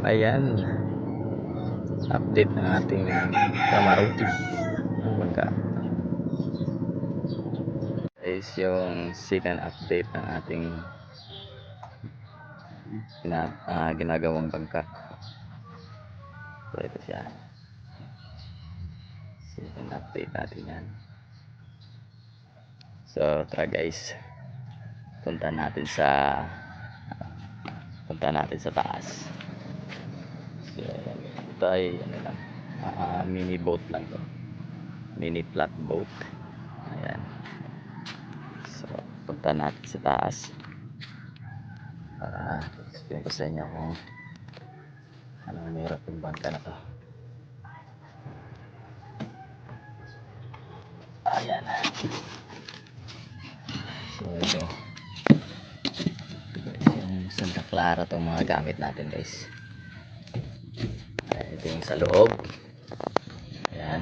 Ayan. Update ng ating Kamaruti. Is yung second update ng ating gina, ah, ginagawang bangka. So ito siya. Second update natin yan. So tara guys. Punta natin sa punta natin sa taas. Ito ay ano lang, ah, mini boat lang to. Mini flat boat. Ayan. So, punta natin sa taas. Para explain ko sa inyo kung anong meron yung bangka na to. Ayan. So, ito. Yung Santa Clara itong mga gamit natin guys. Sa loob. Ayan.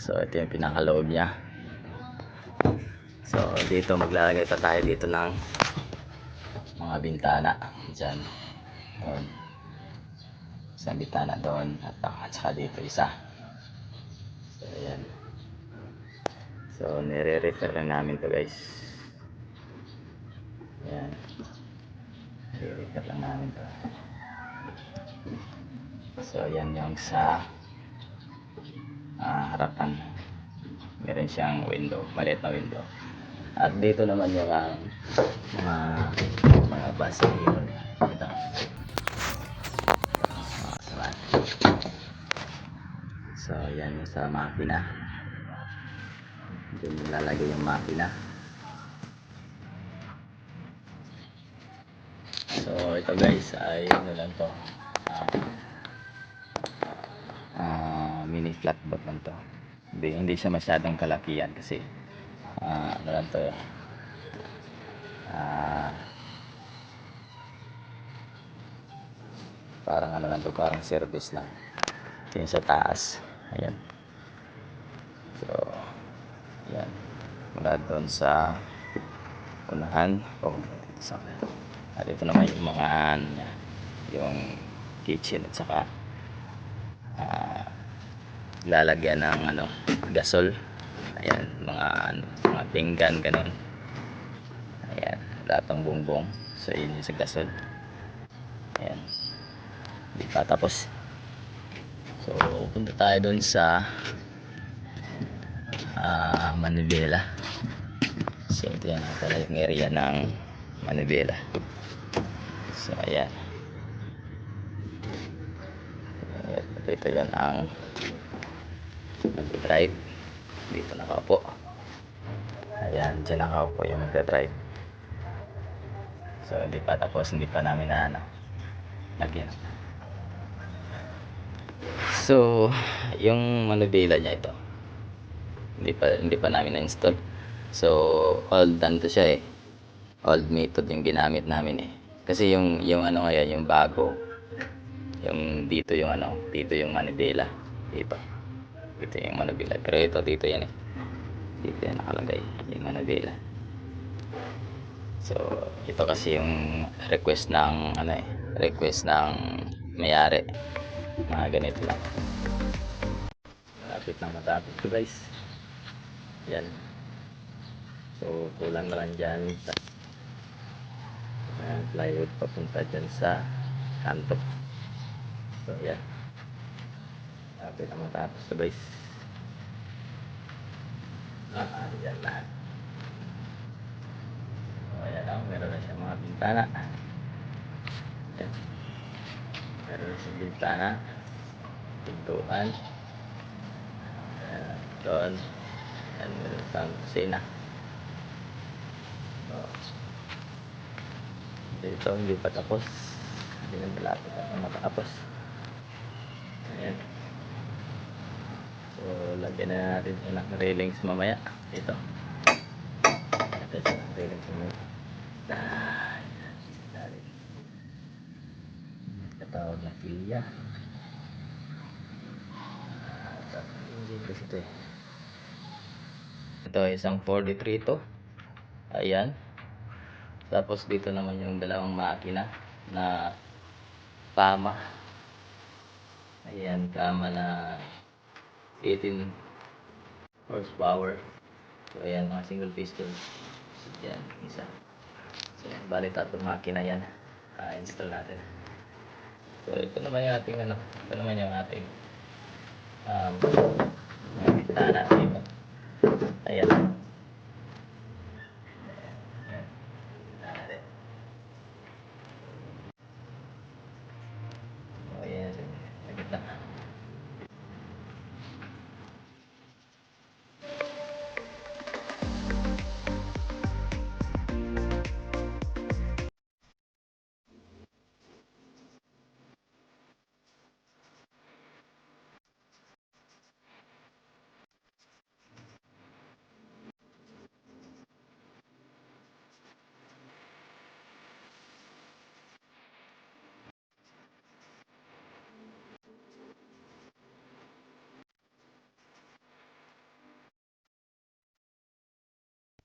So, ito yung pinakaloob niya. So, dito maglalagay pa tayo dito ng mga bintana. Diyan. Doon. Isang bintana doon. At, at saka dito isa. So, ayan. So, nire-refer lang namin to guys. Ayan. Nire-refer lang namin to. So, ayan yung sa ah, harapan. Meron siyang window, maliit na window. At dito naman yung ang mga mga basilyon. Ito. Ah. So, yan yung sa makina. Doon nilalagay yung makina. So, ito guys ay ano lang to. Mini flatboat lang to. Hindi, hindi siya masyadong kalakihan kasi ah, ano lang to. Ah, parang ano lang to, parang service lang. Yung sa taas. Ayan. So, ayan. Mula doon sa unahan. Oh, dito sa at ito naman yung mga ano yung kitchen at saka ah, lalagyan ng ano, gasol. Ayan, mga ano, mga pinggan ganun. Ayan, lahat ng bongbong. So, yun sa gasol. Ayan. Hindi pa tapos. So, punta tayo doon sa ah Manibela. So, ito yan pala yung area ng Manibela. So. Ayan, Ito, ito yan ang drive. Dito nakaupo. Ayan, dyan nakaupo yung nagda-drive. So, hindi pa tapos, hindi pa namin na ano, lagyan. So, yung manubela niya ito. Hindi pa hindi pa namin na-install. So, old ano to siya eh. Old method yung ginamit namin eh. Kasi yung yung ano ngayon, yung bago. Yung dito yung ano, dito yung manubela. Dito. Dito yung manubela. Pero ito dito yan eh. Dito yan nakalagay yung manubela. So, ito kasi yung request ng ano eh, request ng mayari. Mga ganito lang. Malapit na matapos ko guys. Yan. So, kulang na lang dyan Ayan, plywood papunta dyan sa kanto. So, yan. Malapit matapos ko guys. Ah, yan lahat. So, ayan lang. Meron na siya mga bintana. Yan. Meron na siyang bintana. Pintuan. Ayan, doon. Ayan, meron siyang kusina. So, dito, hindi pa tapos. Hindi na malapit na matapos. Ayan. So, na natin ito ng railings mamaya. Ito ito ng railings mamaya. Ah, dali. Katawag na pilya. Ah, ito. Eh. Ito isang 43 to. Ayan. Tapos dito naman yung dalawang makina na kama. Ayan, kama na 18 horsepower. So, ayan, mga single piston. So, yan, isa. So, yan, bali tatlong makina yan. Ah, install natin. So, ito naman yung ating ano, ito naman yung ating um.